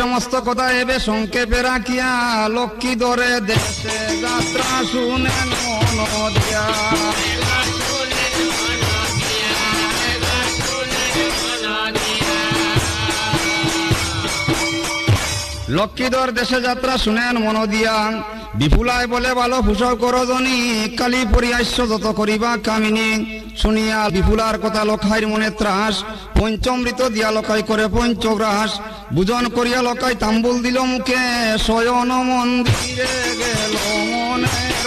সমস্ত কথা এবে সংক্ষেপে রাখিয়া লক্ষ্মী ধরে দেশে যাত্রা শুনেন মন দিয়া। লক্ষ্মীধর দেশে যাত্রা শুনেন মন দিয়া। বিপুলায় বলে ভালো ফুসক করজনী কালী পরিয়াস্য যত করিবা কামিনী। শুনিয়া বিপুলার কথা লখাইর মনে ত্রাস, পঞ্চমৃত দিয়া লকাই করে পঞ্চগ্রাস। বুজন করিয়া লকাই তাম্বুল দিল মুখে, শয়ন মন্দিরে গেল মনের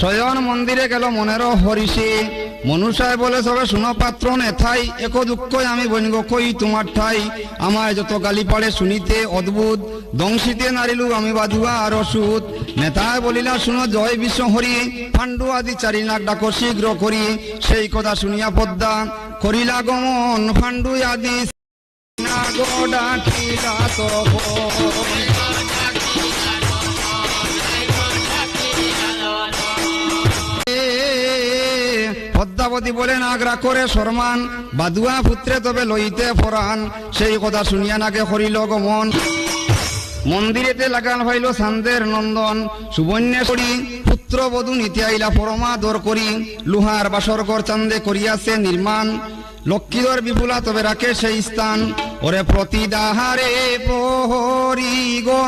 শয়ন মন্দিরে গেল মনের হরিষে। মনুষায় বলে সবে শুনো পাত্র নেথাই এক দুঃখ আমি বনিব কই তোমার ঠাই। আমায় যত গালি পাড়ে শুনিতে অদ্ভুত, দংশিতে নারিলু আমি বাধুয়া আর অসুত। নেতায় বলিলা শুনো জয় বিশ্ব হরি পাণ্ডু আদি চারি নাক ডাকো শীঘ্র করি। সেই কথা শুনিয়া পদ্মা করিলা গমন ফান্ডু আদি ডাকিলা পদ্মাবতী বলে নাগরা করে সরমান বাদুয়া পুত্রে তবে লইতে ফরান। সেই কথা শুনিয়া নাগে হরিল গমন মন্দিরেতে লাগান হইল সান্দের নন্দন। সুবর্ণেশ্বরী পুত্র বধূ নীতি আইলা পরমা দর করি। লুহার বাসরগর চান্দে করিয়াছে নির্মাণ। লক্ষ্মীধর বিপুলা তবে রাখে সেই স্থান। ওরে প্রতিদাহারে প্রহরি গো।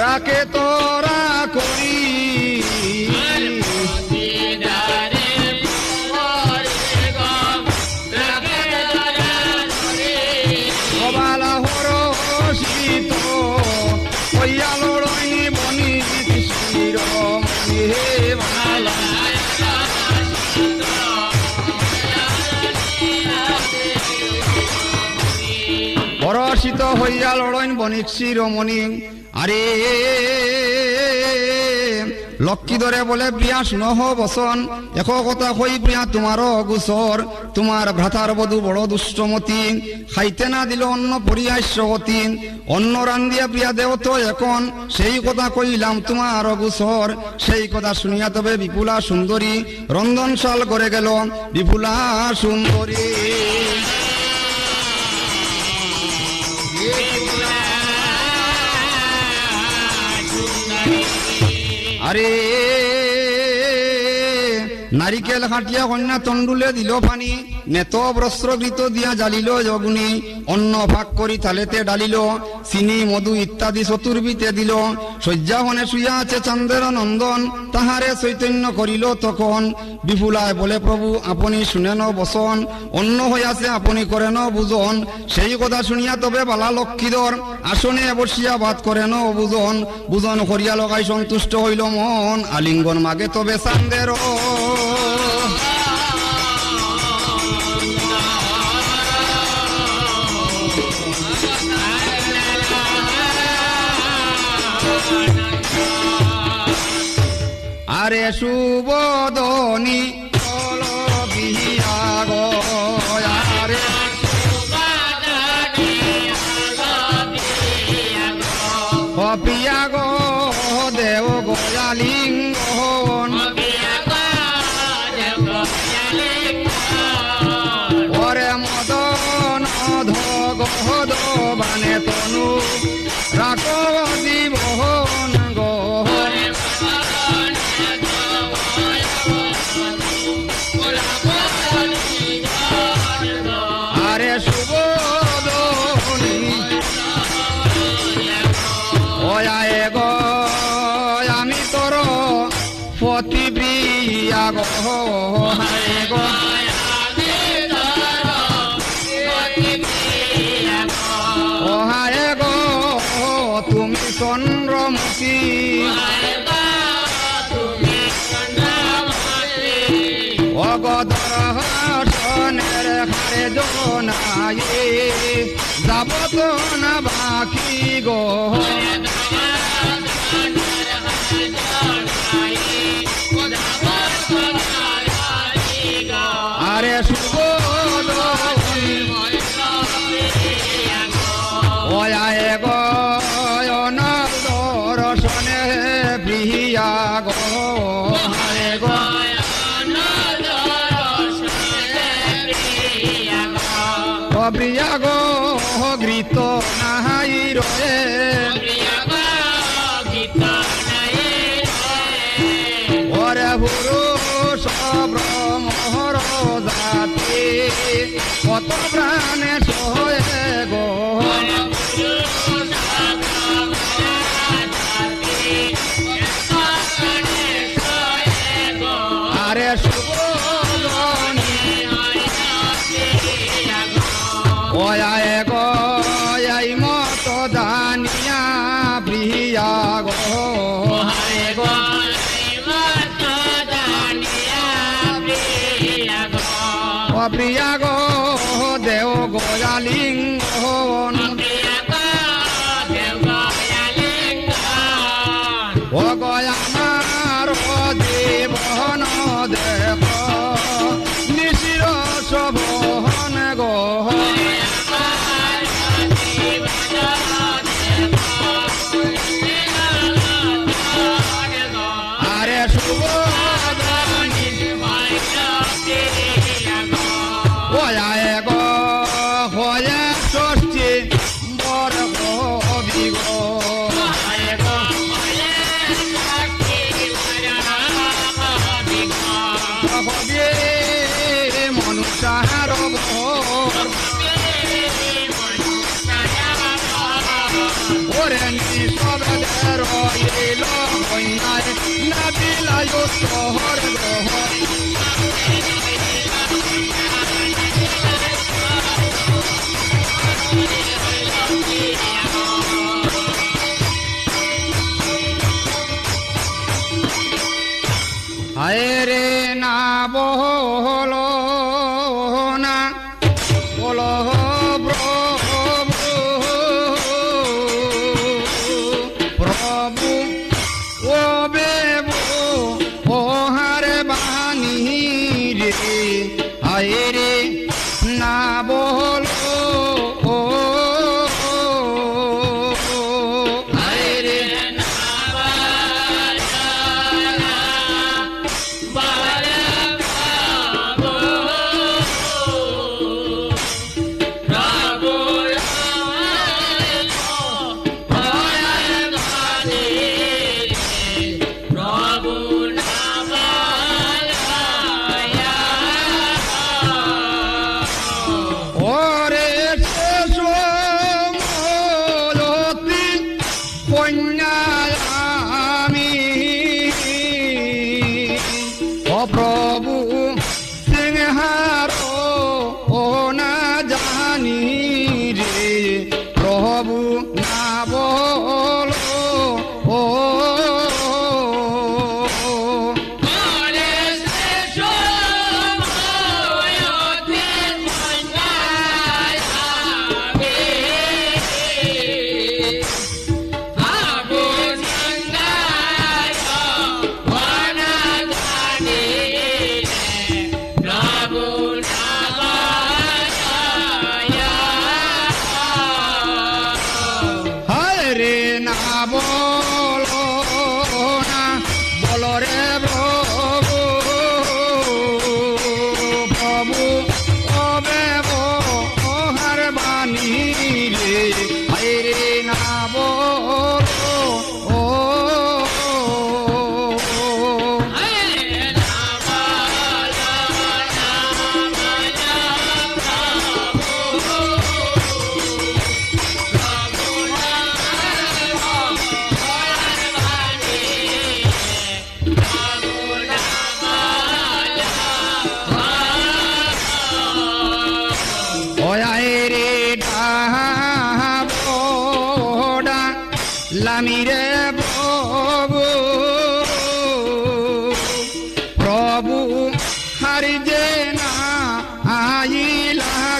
রাকে তোরা করি। পরশিত হইয়া লড়ইন বণিক শিরোমণি আরে, লক্ষ্মী ধরে বলে প্রিয়া শুনহ বসন। এক কথা কই প্রিয়া তোমারও গুসর। তোমার ভ্রাতার বধূ বড় দুষ্টমতি খাইতে না দিল অন্য পরিয়াস্যবতী অন্য রান্দিয়া প্রিয়া দেও তো এখন। সেই কথা কইলাম তোমার গুসর। সেই কথা শুনিয়া তবে বিপুলা সুন্দরী। রন্ধনশাল করে গেল বিপুলা সুন্দরী। আরে নারিকেল হাটিয়া কন্যা তন্ডুলে দিল পানি নেত বস্ত্রকৃত দিয়া জ্বালিল যগুনি, অন্ন ভাগ করি থালেতে ডালিল, চিনি, মধু ইত্যাদি চতুর্বিতে দিল। শয্যাবনে শুইয়া আছে চান্দের নন্দন, তাহারে চৈতন্য করিল তখন। বিপুলায় বলে, প্রভু, আপনি শুনেন বসন অন্য হইয়াছে আপনি করেন বুজন। সেই কথা শুনিয়া তবে বালা লক্ষ্মীধর, আসনে বসিয়া বাদ করেন বুজন। বুজন করিয়া লগাই সন্তুষ্ট হইল মন, আলিঙ্গন মাগে তবে চান্দের আরে અરે સુબોધોની যাব তো না Shabbat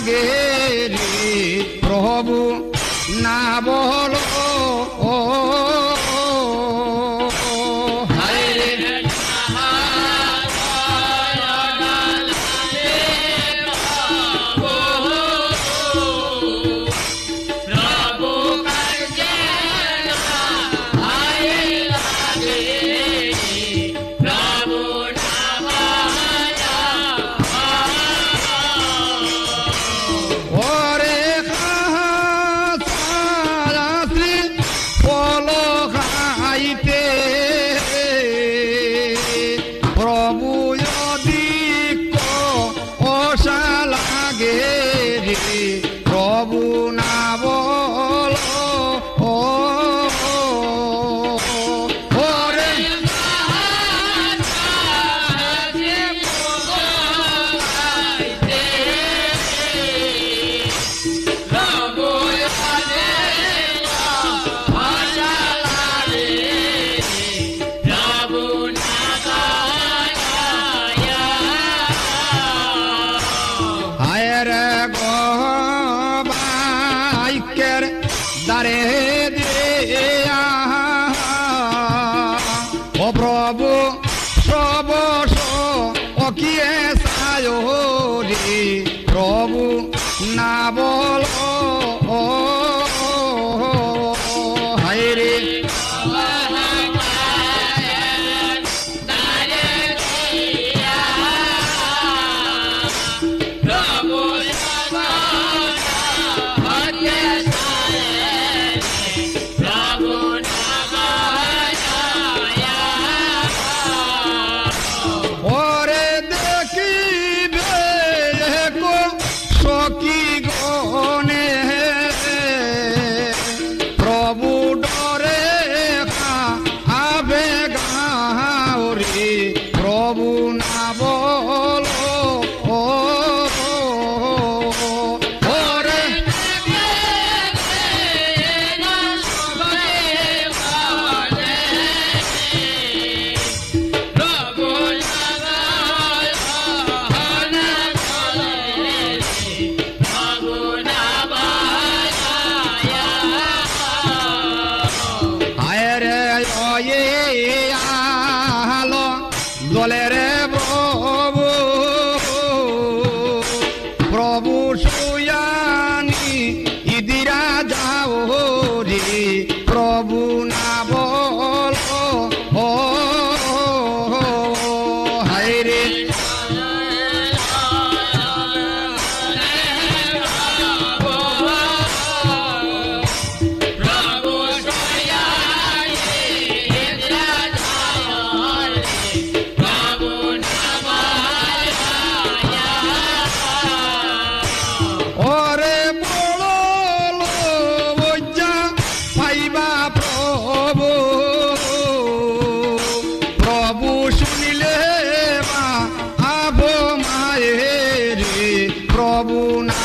লাগে রে প্রভু না বলো প্রভু সবস অকিয়ে সায় রে প্রভু না বল প্রভু না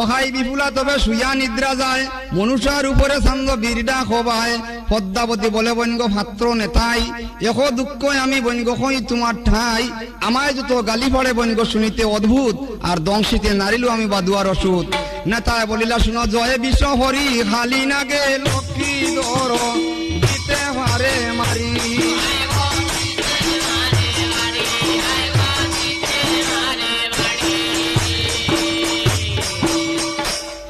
লোহাই বিপুলা তবে শুয়া নিদ্রা যায়। মনুষ্যার উপরে সাঙ্গ বীরডা খবায়। পদ্মাবতী বলে বৈঙ্গ ভাত্র নেতাই। এখ দুঃখ আমি বৈঙ্গ হই তোমার ঠাই। আমায় যত গালি পড়ে বৈঙ্গ শুনিতে অদ্ভুত। আর দংশিতে নারিলু আমি বাদুয়ার ওষুধ নেতায় বলিলা, শুনো, জয় বিশ্ব হরি খালি নাগে লক্ষ্মী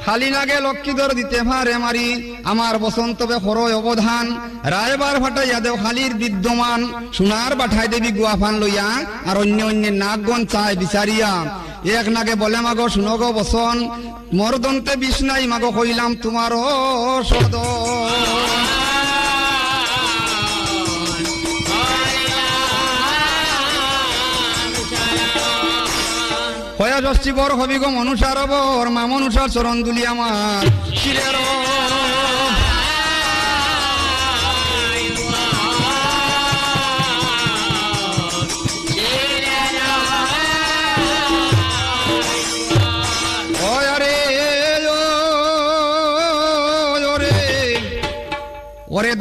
খালি লাগে লক্ষ্মীধর দিতে ভারে মারি। আমার বসন্তবে হরয় অবধান। রায়বার ভাটাইয়া দেও হালির বিদ্যমান। সোনার বাঠাই দেবী গুয়াফান লইয়া আর অন্য অন্য নাগগণ চায় বিচারিয়া। এক নাগে বলে, মাগো শুনগো বসন। মরদন্তে বিষ্ণাই মাগো, হইলাম তোমার সদ হয়া ষষ্ঠী বর হবি গো মনুষার বর মা মনুষার চরণ দুলি আমার। শিরের ওরে ওরে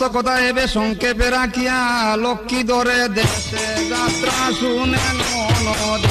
সমস্ত কথা এবে সংক্ষেপে রাখিয়া লক্ষ্মী ধরে দেশে যাত্রা শুনে মন